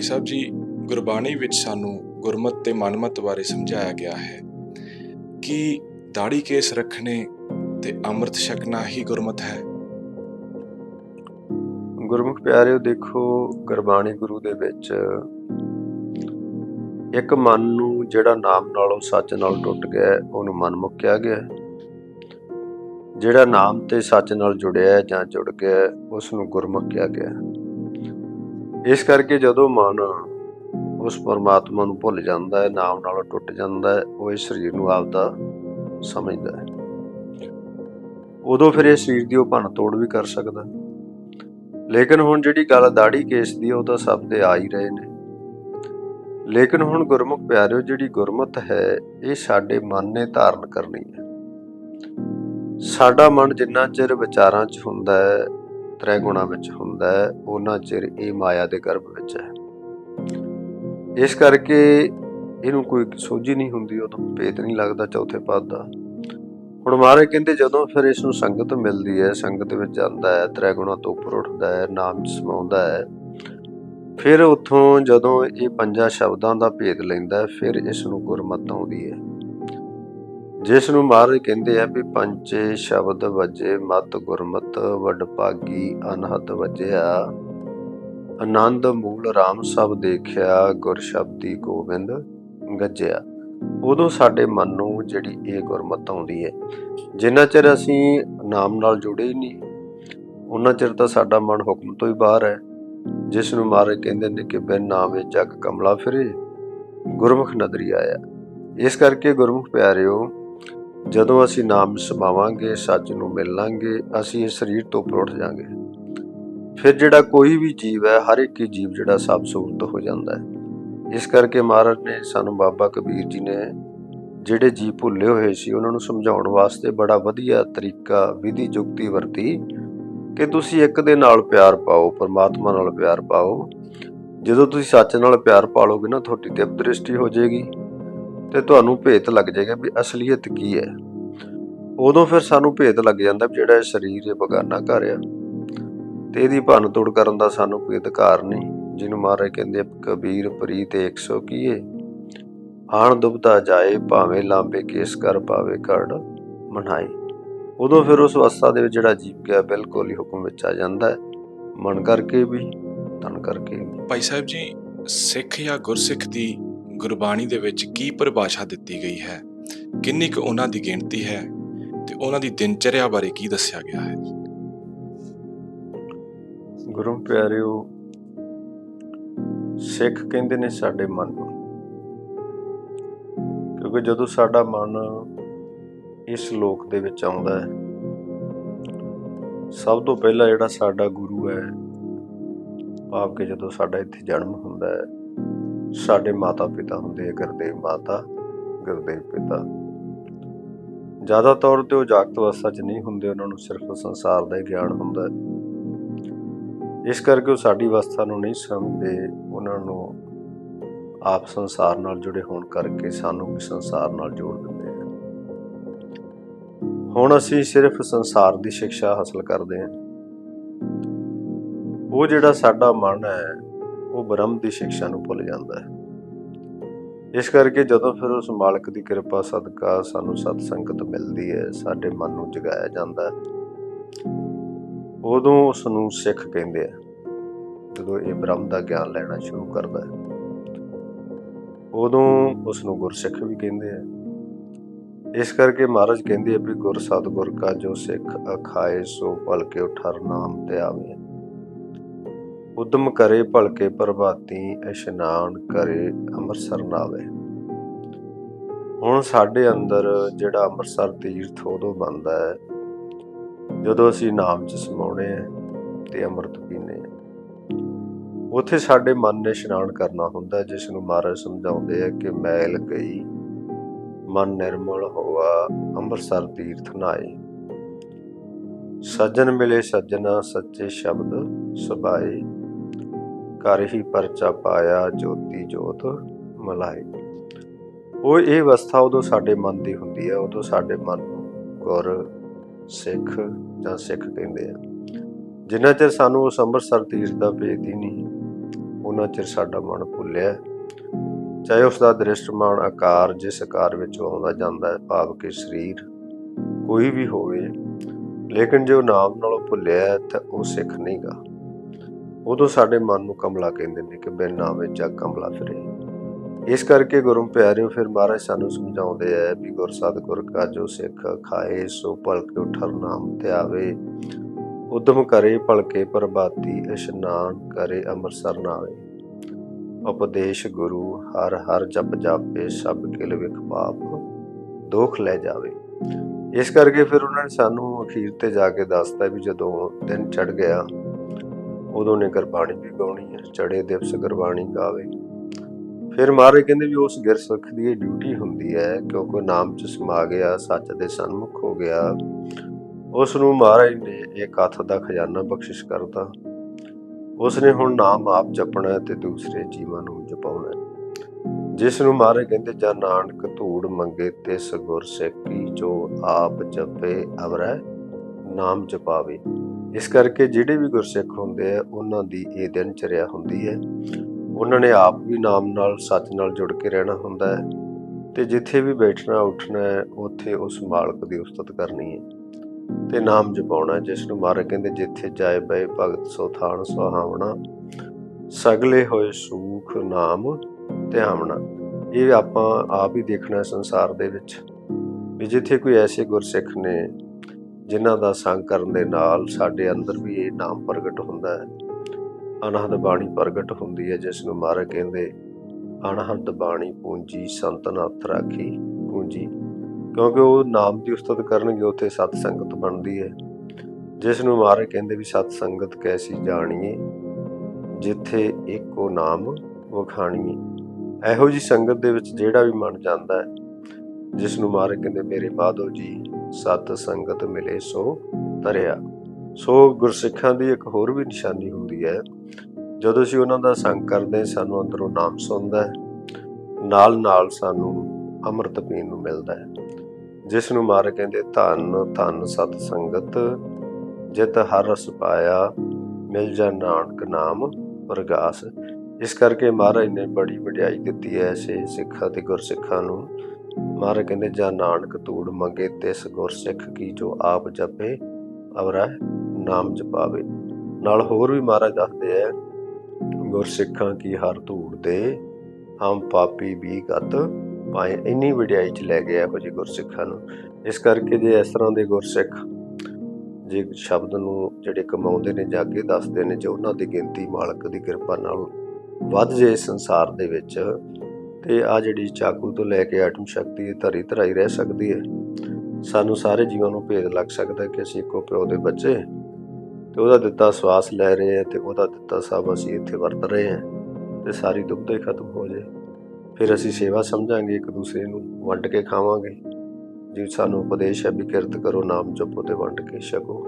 ਭਾਈ ਸਾਹਿਬ ਜੀ ਗੁਰਬਾਣੀ ਵਿੱਚ ਸਾਨੂੰ ਗੁਰਮਤ ਤੇ ਮਨਮਤ ਬਾਰੇ ਸਮਝਾਇਆ ਗਿਆ ਹੈ ਕਿ ਦਾੜੀ ਕੇਸ ਰੱਖਣੇ ਤੇ ਅੰਮ੍ਰਿਤ ਛਕਣਾ ਹੀ ਗੁਰਮਤ ਹੈ। ਗੁਰਮੁਖ ਪਿਆਰਿਓ ਦੇਖੋ ਗੁਰਬਾਣੀ ਗੁਰੂ ਦੇ ਵਿੱਚ ਇੱਕ ਮਨ ਨੂੰ ਜਿਹੜਾ ਨਾਮ ਨਾਲੋਂ ਸੱਚ ਨਾਲ ਟੁੱਟ ਗਿਆ ਉਹਨੂੰ ਮਨਮੁਖ ਕਿਹਾ ਗਿਆ ਜਿਹੜਾ ਨਾਮ ਤੇ ਸੱਚ ਨਾਲ ਜੁੜਿਆ ਜਾਂ ਜੁੜ ਗਿਆ ਹੈ, ਉਸ ਨੂੰ ਗੁਰਮੁਖ ਕਿਹਾ ਗਿਆ ਇਸ ਕਰਕੇ ਜਦੋਂ ਮਨ ਉਸ ਪਰਮਾਤਮਾ ਨੂੰ ਭੁੱਲ ਜਾਂਦਾ ਹੈ, ਨਾਮ ਨਾਲੋਂ ਟੁੱਟ ਜਾਂਦਾ ਹੈ, ਉਹ ਇਸ ਸਰੀਰ ਨੂੰ ਆਪਦਾ ਸਮਝਦਾ ਹੈ। ਉਦੋਂ ਫਿਰ ਇਹ ਸਰੀਰ ਦੀ ਉਹ ਭੰਨ ਤੋੜ ਵੀ ਕਰ ਸਕਦਾ ਲੇਕਿਨ ਹੁਣ ਜਿਹੜੀ ਗੱਲ ਦਾੜੀ ਕੇਸ ਦੀ ਉਹ ਤਾਂ ਸਭ ਦੇ ਆ ਹੀ ਰਹੇ ਨੇ। ਲੇਕਿਨ ਹੁਣ ਗੁਰਮੁਖ ਪਿਆਰਿਓ, ਜਿਹੜੀ ਗੁਰਮਤ ਹੈ, ਇਹ ਸਾਡੇ ਮਨ ਨੇ ਧਾਰਨ ਕਰਨੀ ਹੈ। ਸਾਡਾ ਮਨ ਜਿੰਨਾ ਚਿਰ ਵਿਚਾਰਾਂ 'ਚ ਹੁੰਦਾ ਹੈ ਤ੍ਰੈ ਗੁਣਾ ਵਿੱਚ ਹੁੰਦਾ ਹੈ, ਉਹਨਾਂ ਚਿਰ ਇਹ ਮਾਇਆ ਦੇ ਗਰਭ ਵਿੱਚ ਹੈ। ਇਸ ਕਰਕੇ ਇਹਨੂੰ ਕੋਈ ਸੋਝੀ ਨਹੀਂ ਹੁੰਦੀ, ਉਹ ਉਦੋਂ ਭੇਦ ਨਹੀਂ ਲੱਗਦਾ ਚੌਥੇ ਪਦ ਦਾ। ਹੁਣ ਮਹਾਰਾਜ ਕਹਿੰਦੇ, ਜਦੋਂ ਫਿਰ ਇਸ ਨੂੰ ਸੰਗਤ ਮਿਲਦੀ ਹੈ, ਸੰਗਤ ਵਿੱਚ ਜਾਂਦਾ ਹੈ ਤ੍ਰੈ ਗੁਣਾ ਤੋਂ ਉੱਪਰ ਉੱਠਦਾ ਹੈ, ਨਾਮ 'ਚ ਸਮਾਉਂਦਾ ਹੈ, ਫਿਰ ਉੱਥੋਂ ਜਦੋਂ ਇਹ ਪੰਜਾਂ ਸ਼ਬਦਾਂ ਦਾ ਭੇਦ ਲੈਂਦਾ ਫਿਰ ਇਸ ਨੂੰ ਗੁਰਮਤ ਆਉਂਦੀ ਹੈ। ਜਿਸ ਨੂੰ ਮਹਾਰਾਜ ਕਹਿੰਦੇ ਆ ਵੀ ਪੰਚੇ ਸ਼ਬਦ ਵਜੇ ਮਤ ਗੁਰਮਤ, ਵੱਡ ਭਾਗੀ ਅਨਹਦ ਵਜਿਆ। ਆਨੰਦ ਮੂਲ RAM ਸਭ ਦੇਖਿਆ, ਗੁਰ ਸ਼ਬਦੀ ਗੋਬਿੰਦ ਗੱਜਿਆ। ਉਦੋਂ ਸਾਡੇ ਮਨ ਨੂੰ ਜਿਹੜੀ ਇਹ ਗੁਰਮਤ ਆਉਂਦੀ ਹੈ, ਜਿੰਨਾ ਚਿਰ ਅਸੀਂ ਨਾਮ ਨਾਲ ਜੁੜੇ ਹੀ ਨਹੀਂ ਉਹਨਾਂ ਚਿਰ ਤਾਂ ਸਾਡਾ ਮਨ ਹੁਕਮ ਤੋਂ ਹੀ ਬਾਹਰ ਹੈ। ਜਿਸ ਨੂੰ ਮਹਾਰਾਜ ਕਹਿੰਦੇ ਨੇ ਕਿ ਬਿਨ ਨਾਮੇ ਜਗ ਕਮਲਾ ਫਿਰੇ, ਗੁਰਮੁਖ ਨਦਰੀ ਆਇਆ। ਇਸ ਕਰਕੇ ਗੁਰਮੁਖ ਪਿਆਰਿਓ ਜਦੋਂ ਅਸੀਂ ਨਾਮ ਸਮਾਵਾਂਗੇ, ਸੱਚ ਨੂੰ ਮਿਲਾਂਗੇ, ਅਸੀਂ ਇਸ ਸਰੀਰ ਤੋਂ ਉੱਪਰ ਉੱਠ ਜਾਾਂਗੇ ਫਿਰ ਜਿਹੜਾ ਕੋਈ ਵੀ ਜੀਵ ਹੈ, ਹਰ ਇੱਕ ਹੀ ਜੀਵ ਜਿਹੜਾ ਸਭ ਸੂਰਤ ਹੋ ਜਾਂਦਾ ਹੈ। ਇਸ ਕਰਕੇ ਮਹਾਰਾਜ ਨੇ ਸਾਨੂੰ ਬਾਬਾ ਕਬੀਰ ਜੀ ਨੇ ਜਿਹੜੇ ਜੀਵ ਭੁੱਲੇ ਹੋਏ ਸੀ, ਉਹਨਾਂ ਨੂੰ ਸਮਝਾਉਣ ਵਾਸਤੇ ਬੜਾ ਵਧੀਆ ਤਰੀਕਾ, ਵਿਧੀ ਜੁਗਤੀ ਵਰਤੀ ਕਿ ਤੁਸੀਂ ਇੱਕ ਦੇ ਨਾਲ ਪਿਆਰ ਪਾਓ, ਪਰਮਾਤਮਾ ਨਾਲ ਪਿਆਰ ਪਾਓ। ਜਦੋਂ ਤੁਸੀਂ ਸੱਚ ਨਾਲ ਪਿਆਰ ਪਾਲੋਗੇ ਨਾ, ਤੁਹਾਡੀ ਦਿਵ ਦ੍ਰਿਸ਼ਟੀ ਹੋ ਜਾਏਗੀ। ਤੇ ਤੁਹਾਨੂੰ ਭੇਤ ਲੱਗ ਜਾਏਗਾ ਵੀ ਅਸਲੀਅਤ ਕੀ ਹੈ। ਉਦੋਂ ਫਿਰ ਸਾਨੂੰ ਭੇਤ ਲੱਗ ਜਾਂਦਾ ਵੀ ਜਿਹੜਾ ਇਹ ਸਰੀਰ ਇਹ ਬਗਾਨਾ ਘਰ ਆ, ਤੇ ਇਹਦੀ ਭੰਨ ਤੋੜ ਕਰਨ ਦਾ ਸਾਨੂੰ ਕੋਈ ਅਧਿਕਾਰ ਨਹੀਂ, ਜਿਹਨੂੰ ਮਹਾਰਾਜ ਕਹਿੰਦੇ ਕਬੀਰ ਪ੍ਰੀਤ 100 ਕੀਏ। ਆਣ ਦੁਬਤਾ ਜਾਏ, ਭਾਵੇਂ ਲਾਂਬੇ ਕੇਸ ਕਰ ਪਾਵੇ ਕੜ ਮਨਾਈ ਉਦੋਂ ਫਿਰ ਉਸ ਅਵਸਥਾ ਦੇ ਵਿੱਚ ਜਿਹੜਾ ਜੀਵ ਗਿਆ, ਬਿਲਕੁਲ ਹੀ ਹੁਕਮ ਵਿੱਚ ਆ ਜਾਂਦਾ ਹੈ। ਮਨ ਕਰਕੇ ਵੀ, ਤਨ ਕਰਕੇ ਵੀ। ਭਾਈ ਸਾਹਿਬ ਜੀ, ਸਿੱਖ ਜਾਂ ਗੁਰਸਿੱਖ ਦੀ ਗੁਰਬਾਣੀ ਦੇ ਵਿੱਚ ਕੀ ਪਰਿਭਾਸ਼ਾ ਦਿੱਤੀ ਗਈ ਹੈ? ਕਿੰਨੀ ਕੁ ਉਹਨਾਂ ਦੀ ਗਿਣਤੀ ਹੈ? ਤੇ ਉਹਨਾਂ ਦੀ ਦਿਨਚਰਿਆ ਬਾਰੇ ਕੀ ਦੱਸਿਆ ਗਿਆ ਹੈ? ਗੁਰੂ ਪਿਆਰਿਓ, ਸਿੱਖ ਕਹਿੰਦੇ ਨੇ ਸਾਡੇ ਮਨ ਨੂੰ। ਕਿਉਂਕਿ ਜਦੋਂ ਸਾਡਾ ਮਨ ਇਸ ਲੋਕ ਦੇ ਵਿੱਚ ਆਉਂਦਾ ਹੈ, ਸਭ ਤੋਂ ਪਹਿਲਾਂ ਜਿਹੜਾ ਸਾਡਾ ਗੁਰੂ ਹੈ, ਭਾਵ ਕਿ ਜਦੋਂ ਸਾਡਾ ਇੱਥੇ ਜਨਮ ਹੁੰਦਾ ਹੈ ਸਾਡੇ ਮਾਤਾ ਪਿਤਾ ਹੁੰਦੇ ਆ, ਗੁਰਦੇਵ ਮਾਤਾ, ਗੁਰਦੇਵ ਪਿਤਾ। ਜ਼ਿਆਦਾ ਤੌਰ ਤੇ ਉਹ ਜਾਗਤ ਅਵਸਥਾ 'ਚ ਨਹੀਂ ਹੁੰਦੇ, ਉਹਨਾਂ ਨੂੰ ਸਿਰਫ ਸੰਸਾਰ ਦਾ ਹੀ ਗਿਆਨ ਹੁੰਦਾ ਹੈ। ਇਸ ਕਰਕੇ ਉਹ ਸਾਡੀ ਅਵਸਥਾ ਨੂੰ ਨਹੀਂ ਸਮਝਦੇ, ਉਹਨਾਂ ਨੂੰ ਆਪ ਸੰਸਾਰ ਨਾਲ ਜੁੜੇ ਹੋਣ ਕਰਕੇ ਸਾਨੂੰ ਵੀ ਸੰਸਾਰ ਨਾਲ ਜੋੜ ਦਿੰਦੇ ਆ। ਹੁਣ ਅਸੀਂ ਸਿਰਫ ਸੰਸਾਰ ਦੀ ਸਿੱਖਿਆ ਹਾਸਲ ਕਰਦੇ ਹਾਂ। ਉਹ ਜਿਹੜਾ ਸਾਡਾ ਮਨ ਹੈ ਉਹ ਬ੍ਰਹਮ ਦੀ ਸਿੱਖਿਆ ਨੂੰ ਭੁੱਲ ਜਾਂਦਾ ਹੈ। ਇਸ ਕਰਕੇ ਜਦੋਂ ਫਿਰ ਉਸ ਮਾਲਕ ਦੀ ਕਿਰਪਾ ਸਦਕਾ ਸਾਨੂੰ ਸਤ ਸੰਗਤ ਮਿਲਦੀ ਹੈ, ਸਾਡੇ ਮਨ ਨੂੰ ਜਗਾਇਆ ਜਾਂਦਾ ਹੈ। ਉਦੋਂ ਉਸ ਨੂੰ ਸਿੱਖ ਕਹਿੰਦੇ ਆ, ਜਦੋਂ ਇਹ ਬ੍ਰਹਮ ਦਾ ਗਿਆਨ ਲੈਣਾ ਸ਼ੁਰੂ ਕਰਦਾ ਹੈ। ਉਦੋਂ ਉਸ ਨੂੰ ਗੁਰਸਿੱਖ ਵੀ ਕਹਿੰਦੇ ਆ। ਇਸ ਕਰਕੇ ਮਹਾਰਾਜ ਕਹਿੰਦੇ ਆ ਵੀ ਗੁਰ ਸਤਿਗੁਰ ਕਾ ਜੋ ਸਿੱਖ ਅਖਾਏ ਸੋ ਭਲਕੇ ਉਠਰ ਨਾਮ ਤੇ ਆਵੇ। ਉਦਮ ਕਰੇ ਭਲਕੇ ਪ੍ਰਭਾਤੀ, ਇਸ਼ਨਾਨ ਕਰੇ ਅੰਮ੍ਰਿਤਸਰ ਨਾਵੇ। ਹੁਣ ਸਾਡੇ ਅੰਦਰ ਜਿਹੜਾ ਅੰਮ੍ਰਿਤਸਰ ਤੀਰਥ ਉਦੋਂ ਬਣਦਾ ਹੈ, ਜਦੋਂ ਅਸੀਂ ਨਾਮ 'ਚ ਸਮਾਉਣੇ ਆ ਤੇ ਅੰਮ੍ਰਿਤ ਪੀਨੇ ਆ ਉਥੇ ਸਾਡੇ ਮਨ ਨੇ ਇਸ਼ਨਾਨ ਕਰਨਾ ਹੁੰਦਾ ਜਿਸ ਨੂੰ ਮਹਾਰਾਜ ਸਮਝਾਉਂਦੇ ਆ ਕਿ ਮੈਲ ਗਈ ਮਨ ਨਿਰਮਲ ਹੋਆ, ਅੰਮ੍ਰਿਤਸਰ ਤੀਰਥ ਨਾਏ। ਸੱਜਣ ਮਿਲੇ ਸੱਜਣਾ, ਸੱਚੇ ਸ਼ਬਦ ਸੁਭਾਏ। ਕਰ ਹੀ ਪਰਚਾ ਪਾਇਆ, ਜੋਤੀ ਜੋਤ ਮਲਾਈ ਉਹ ਇਹ ਅਵਸਥਾ ਉਦੋਂ ਸਾਡੇ ਮਨ ਦੀ ਹੁੰਦੀ ਹੈ, ਉਦੋਂ ਸਾਡੇ ਮਨ ਨੂੰ ਗੁਰ, ਸਿੱਖ ਜਾਂ ਸਿੱਖ ਕਹਿੰਦੇ ਆ। ਜਿੰਨਾ ਚਿਰ ਸਾਨੂੰ ਉਸ ਅੰਮ੍ਰਿਤਸਰ ਤੀਰਥ ਦਾ ਭੇਜਦੀ ਨਹੀਂ, ਉਹਨਾਂ ਚਿਰ ਸਾਡਾ ਮਨ ਭੁੱਲਿਆ। ਚਾਹੇ ਉਸ ਦਾ ਦ੍ਰਿਸ਼ਟਮਾਨ ਆਕਾਰ ਜਿਸ ਆਕਾਰ ਵਿੱਚ ਆਉਂਦਾ ਜਾਂਦਾ ਹੈ, ਭਾਵ ਕਿ ਸਰੀਰ ਕੋਈ ਵੀ ਹੋਵੇ, ਲੇਕਿਨ ਜੇ ਉਹ ਨਾਮ ਨਾਲੋਂ ਭੁੱਲਿਆ ਤਾਂ ਉਹ ਸਿੱਖ ਨਹੀਂਗਾ। ਉਦੋਂ ਸਾਡੇ ਮਨ ਨੂੰ ਕਮਲਾ ਕਹਿੰਦੇ ਨੇ ਕਿ ਬਿਨ ਨਾਮੇ ਜਗ ਕਮਲਾ ਫਿਰੇ। ਇਸ ਕਰਕੇ ਗੁਰੂ ਪਿਆਰਿਓ, ਫਿਰ ਮਹਾਰਾਜ ਸਾਨੂੰ ਸਮਝਾਉਂਦੇ ਆ ਵੀ ਗੁਰ ਸਤਿਗੁਰ ਕਾ ਜੋ ਸਿੱਖ ਖਾਏ, ਸੋ ਭਲਕੇ ਉਠਰ ਨਾਮ ਧਿਆਵੇ। ਉਦਮ ਕਰੇ ਭਲਕੇ ਪ੍ਰਭਾਤੀ, ਇਸ਼ਨਾਨ ਕਰੇ ਅੰਮ੍ਰਿਤਸਰ ਨਾਵੇ। ਉਪਦੇਸ਼ ਗੁਰੂ, ਹਰ ਹਰ ਜਪ ਜਾਪੇ, ਸਭ ਕਿਲ ਵਿਖ ਪਾਪ, ਦੋਖ ਲੈ ਜਾਵੇ। ਇਸ ਕਰਕੇ ਫਿਰ ਉਹਨਾਂ ਨੇ ਸਾਨੂੰ ਅਖੀਰ ਤੇ ਜਾ ਕੇ ਦੱਸਤਾ ਵੀ ਜਦੋਂ ਦਿਨ ਚੜ ਗਿਆ ਉਦੋਂ ਨੇ ਗੁਰਬਾਣੀ ਵੀ ਗਾਉਣੀ ਹੈ ਚੜੇ ਦਿਵਸ ਗੁਰਬਾਣੀ ਗਾਵੇ। ਫਿਰ ਮਹਾਰਾਜ ਕਹਿੰਦੇ ਵੀ ਉਸ ਗੁਰਸਿੱਖ ਦੀ ਇਹ ਡਿਊਟੀ ਹੁੰਦੀ ਹੈ ਕਿਉਂਕਿ ਨਾਮ ਚ ਸਮਾ ਗਿਆ, ਸੱਚ ਦੇ ਸਨਮੁਖ ਹੋ ਗਿਆ। ਉਸ ਨੂੰ ਮਹਾਰਾਜ ਨੇ ਇੱਕ ਹੱਥ ਦਾ ਖਜ਼ਾਨਾ ਬਖਸ਼ਿਸ਼ ਕਰਤਾ। ਉਸ ਨੇ ਹੁਣ ਨਾਮ ਆਪ ਜਪਣਾ ਤੇ ਦੂਸਰੇ ਜੀਵਾਂ ਨੂੰ ਜਪਾਉਣਾ। ਹੈ। ਜਿਸ ਨੂੰ ਮਹਾਰਾਜ ਕਹਿੰਦੇ, ਜਾਂ ਨਾਨਕ ਧੂੜ ਮੰਗੇ ਤੇ ਗੁਰ ਸਿੱਖੀ ਜੋ ਆਪ ਜਪੇ ਅਵਰੈ, ਨਾਮ ਜਪਾਵੇ। ਇਸ ਕਰਕੇ ਜਿਹੜੇ ਵੀ ਗੁਰਸਿੱਖ ਹੁੰਦੇ ਆ, ਉਹਨਾਂ ਦੀ ਇਹ ਦਿਨ ਚਰਿਆ ਹੁੰਦੀ ਹੈ। ਉਹਨਾਂ ਨੇ ਆਪ ਵੀ ਨਾਮ ਨਾਲ, ਸੱਚ ਨਾਲ ਜੁੜ ਕੇ ਰਹਿਣਾ ਹੁੰਦਾ ਹੈ ਤੇ ਜਿੱਥੇ ਵੀ ਬੈਠਣਾ, ਉੱਠਣਾ ਹੈ, ਉੱਥੇ ਉਸ ਮਾਲਕ ਦੀ ਉਸਤਤ ਕਰਨੀ ਹੈ ਤੇ ਨਾਮ ਜਪਾਉਣਾ ਜਿਸ ਨੂੰ ਮਹਾਰਾਜ ਕਹਿੰਦੇ, ਜਿੱਥੇ ਜਾਏ ਬਏ ਭਗਤ, ਸੋ ਥਾਨ ਸੁਹਾਵਣਾ ਸਗਲੇ ਹੋਏ ਸੂਖ ਨਾਮ ਧਿਆਵਣਾ। ਇਹ ਆਪਾਂ ਆਪ ਹੀ ਦੇਖਣਾ ਸੰਸਾਰ ਦੇ ਵਿੱਚ ਵੀ ਜਿੱਥੇ ਕੋਈ ਐਸੇ ਗੁਰਸਿੱਖ ਨੇ ਜਿਨ੍ਹਾਂ ਦਾ ਸੰਗ ਕਰਨ ਦੇ ਨਾਲ ਸਾਡੇ ਅੰਦਰ ਵੀ ਇਹ ਨਾਮ ਪ੍ਰਗਟ ਹੁੰਦਾ ਹੈ। ਅਨਹਦ ਬਾਣੀ ਪ੍ਰਗਟ ਹੁੰਦੀ ਹੈ, ਜਿਸ ਨੂੰ ਮਹਾਰਾਜ ਕਹਿੰਦੇ ਅਨਹਦ ਬਾਣੀ ਪੂੰਜੀ ਸੰਤਨ ਹੱਥ ਰਾਖੀ ਪੂੰਜੀ। ਕਿਉਂਕਿ ਉਹ ਨਾਮ ਦੀ ਉਸਤਤ ਕਰਨਗੇ, ਉੱਥੇ ਸਤ ਸੰਗਤ ਬਣਦੀ ਹੈ। ਜਿਸ ਨੂੰ ਮਾਰੇ ਕਹਿੰਦੇ ਵੀ ਸਤ ਸੰਗਤ ਕੈਸੀ ਜਾਣੀਏ, ਜਿੱਥੇ ਇੱਕੋ ਨਾਮ ਵਖਾਣੀਏ। ਇਹੋ ਜੀ ਸੰਗਤ ਦੇ ਵਿੱਚ ਜਿਹੜਾ ਵੀ ਮਨ ਜਾਂਦਾ ਹੈ, ਜਿਸ ਨੂੰ ਮਾਰੇ ਕਹਿੰਦੇ, ਮੇਰੇ ਬਾਦੋ ਜੀ ਸਤ ਸੰਗਤ ਮਿਲੇ ਸੋ ਤਰਿਆ। ਸੋ ਗੁਰਸਿੱਖਾਂ ਦੀ ਇੱਕ ਹੋਰ ਵੀ ਨਿਸ਼ਾਨੀ ਹੁੰਦੀ ਹੈ। ਜਦੋਂ ਅਸੀਂ ਉਹਨਾਂ ਦਾ ਸੰਗ ਕਰਦੇ ਸਾਨੂੰ ਅੰਦਰੋਂ ਨਾਮ ਸੁਣਦਾ ਹੈ। ਨਾਲ ਨਾਲ ਸਾਨੂੰ ਅੰਮ੍ਰਿਤ ਪੀਣ ਨੂੰ ਮਿਲਦਾ ਹੈ। ਜਿਸ ਨੂੰ ਮਾਰ ਕਹਿੰਦੇ ਧੰਨ ਧੰਨ ਸਤ ਸੰਗਤ। ਜਿਤ ਹਰ ਰਸ ਪਾਇਆ, ਮਿਲ ਜਾ ਨਾਨਕ ਨਾਮ ਪ੍ਰਗਾਸ। ਇਸ ਕਰਕੇ ਮਹਾਰਾਜ ਨੇ ਬੜੀ ਵਡਿਆਈ ਦਿੱਤੀ ਹੈ ਐਸੇ ਸਿੱਖਾਂ ਤੇ ਗੁਰਸਿੱਖਾਂ ਨੂੰ। ਮਹਾਰਾਜ ਕਹਿੰਦੇ, ਜਾਂ ਨਾਨਕ ਧੂੜ ਮੰਗੇ ਤਿਸ ਗੁਰਸਿੱਖ ਕੀ ਜੋ ਆਪ ਜਪੇ, ਅਵਰਾ ਨਾਮ ਜਪਾਵੇ। ਨਾਲ ਹੋਰ ਵੀ ਮਹਾਰਾਜ ਦੱਸਦੇ ਆ, ਗੁਰਸਿੱਖਾਂ ਕੀ ਹਰ ਧੂੜ ਦੇ ਹਮ ਪਾਪੀ ਵੀ ਗਤ ਪਾਏ। ਇੰਨੀ ਵਡਿਆਈ ਚ ਲੈ ਗਿਆ ਇਹੋ ਜਿਹੇ ਗੁਰਸਿੱਖਾਂ ਨੂੰ। ਇਸ ਕਰਕੇ ਜੇ ਇਸ ਤਰ੍ਹਾਂ ਦੇ ਗੁਰਸਿੱਖ ਜੇ ਸ਼ਬਦ ਨੂੰ ਜਿਹੜੇ ਕਮਾਉਂਦੇ ਨੇ, ਜਾ ਕੇ ਦੱਸਦੇ ਨੇ, ਜੇ ਉਹਨਾਂ ਦੀ ਗਿਣਤੀ ਮਾਲਕ ਦੀ ਕਿਰਪਾ ਨਾਲ ਵੱਧ ਜੇ ਸੰਸਾਰ ਦੇ ਵਿੱਚ ਤੇ ਆ ਜਿਹੜੀ ਚਾਕੂ ਤੋਂ ਲੈ ਕੇ ਆਟਮ ਸ਼ਕਤੀ ਦੀ ਧਰੀ ਧਰਾਈ ਰਹਿ ਸਕਦੀ ਹੈ। ਸਾਨੂੰ ਸਾਰੇ ਜੀਵਾਂ ਨੂੰ ਭੇਦ ਲੱਗ ਸਕਦਾ ਕਿ ਅਸੀਂ ਇੱਕੋ ਪਿਓ ਦੇ ਬੱਚੇ ਤੇ ਉਹਦਾ ਦਿੱਤਾ ਸਵਾਸ ਲੈ ਰਹੇ ਹਾਂ ਤੇ ਉਹਦਾ ਦਿੱਤਾ ਸਭ ਅਸੀਂ ਇੱਥੇ ਵਰਤ ਰਹੇ ਹਾਂ ਤੇ ਸਾਰੀ ਦੁਬਦਾ ਹੀ ਖਤਮ ਹੋ ਜਾਏ। ਫਿਰ ਅਸੀਂ ਸੇਵਾ ਸਮਝਾਂਗੇ, ਇੱਕ ਦੂਸਰੇ ਨੂੰ ਵੰਡ ਕੇ ਖਾਵਾਂਗੇ। ਜੀ ਸਾਨੂੰ ਉਪਦੇਸ਼ ਹੈ ਵੀ ਕਿਰਤ ਕਰੋ, ਨਾਮ ਜਪੋ ਤੇ ਵੰਡ ਕੇ ਛਕੋ।